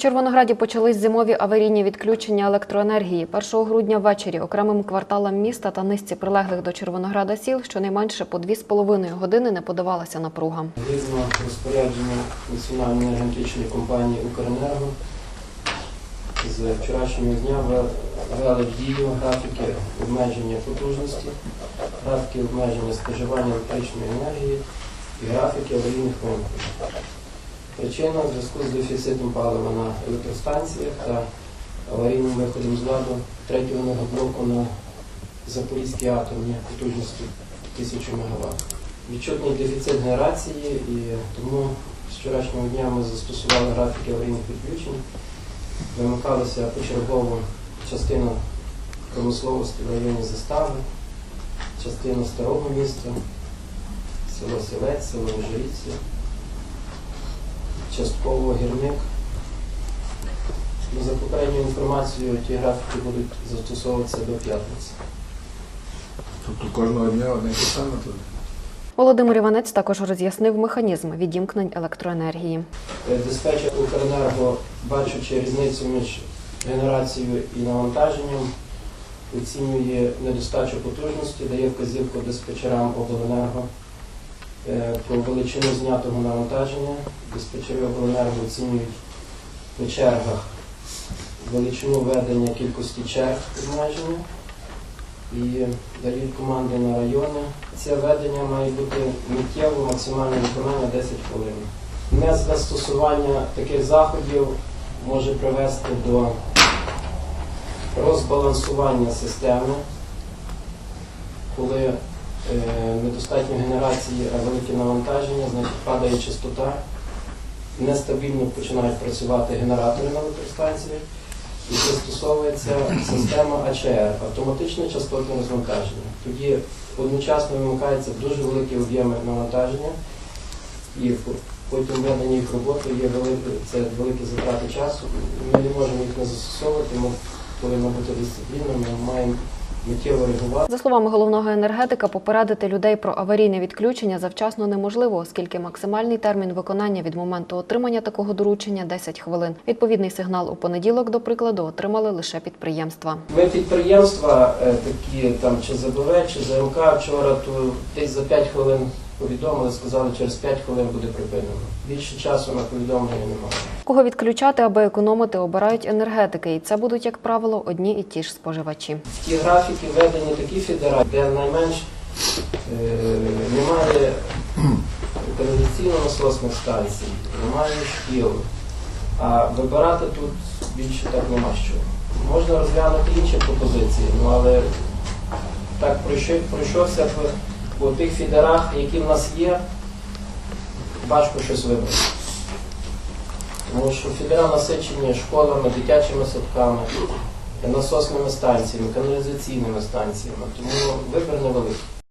Червонограді почались зимові аварійні відключення електроенергії. 1 грудня ввечері окремим кварталам міста та низці прилеглих до Червонограда сіл щонайменше по 2,5 години не подавалася напруга. Згідно розпорядження Національної енергетичної компанії Укренерго з вчорашнього дня ввели в дію графіки обмеження потужності, графіки обмеження споживання електричної енергії і графіки аварійних вимкнень. Причина в зв'язку з дефіцитом палива на електростанціях та аварійним виходом з ладу третього енергоблоку на Запорізькій атомній потужності 1000 МВт відчутний дефіцит генерації, і тому з вчорашнього дня ми застосували графіки аварійних відключень. Вимикалася почергово частина промисловості в районі застави, частина старого міста, село Сілець, село Межиріці, частково гірник. За попередньою інформацією, ті графіки будуть застосовуватися до п'ятниці. Тобто кожного дня одне й те саме тут? Володимир Іванець також роз'яснив механізм відімкнень електроенергії. Диспетчер Укренерго, бачучи різницю між генерацією і навантаженням, оцінює недостачу потужності, дає вказівку диспетчерам обленерго е, про величину знятого навантаження. Диспетчери обленерго оцінюють по чергах величину ведення кількості черг обмеження і дають команди на райони. Це ведення має бути миттєво, максимальне виконання 10 хвилин. Незастосування таких заходів може привести до розбалансування системи, коли недостатньо генерації, а велике навантаження, значить падає частота, нестабільно починають працювати генератори на електростанціях і застосовується система АЧР автоматичне частотне розвантаження. Тоді одночасно вимикаються дуже великі об'єми навантаження, і потім ведення їх роботи є великі, це великі затрати часу. Ми не можемо їх не застосовувати, ми повинна бути дисципліна, ми маємо миттєво реагувати. За словами головного енергетика, попередити людей про аварійне відключення завчасно неможливо, оскільки максимальний термін виконання від моменту отримання такого доручення 10 хвилин. Відповідний сигнал у понеділок, до прикладу, отримали лише підприємства. Ми підприємства е, такі там чи ЗБВ, чи ЗРК вчора, то десь за 5 хвилин повідомили, сказали, через 5 хвилин буде припинено. Більше часу на повідомлення немає. Кого відключати, аби економити, обирають енергетики, і це будуть, як правило, одні і ті ж споживачі. Ті графіки введені такі федерації, де найменш е, немає каналізаційно-насосних станцій, немає шкіл. А вибирати тут більше так нема що. Можна розглянути інші пропозиції, ну але так пройшов- пройшовся по, по тих фідерах, які в нас є, важко щось вибрати. Тому що фідера насичені школами, дитячими садками, насосними станціями, каналізаційними станціями, тому вибір невеликий.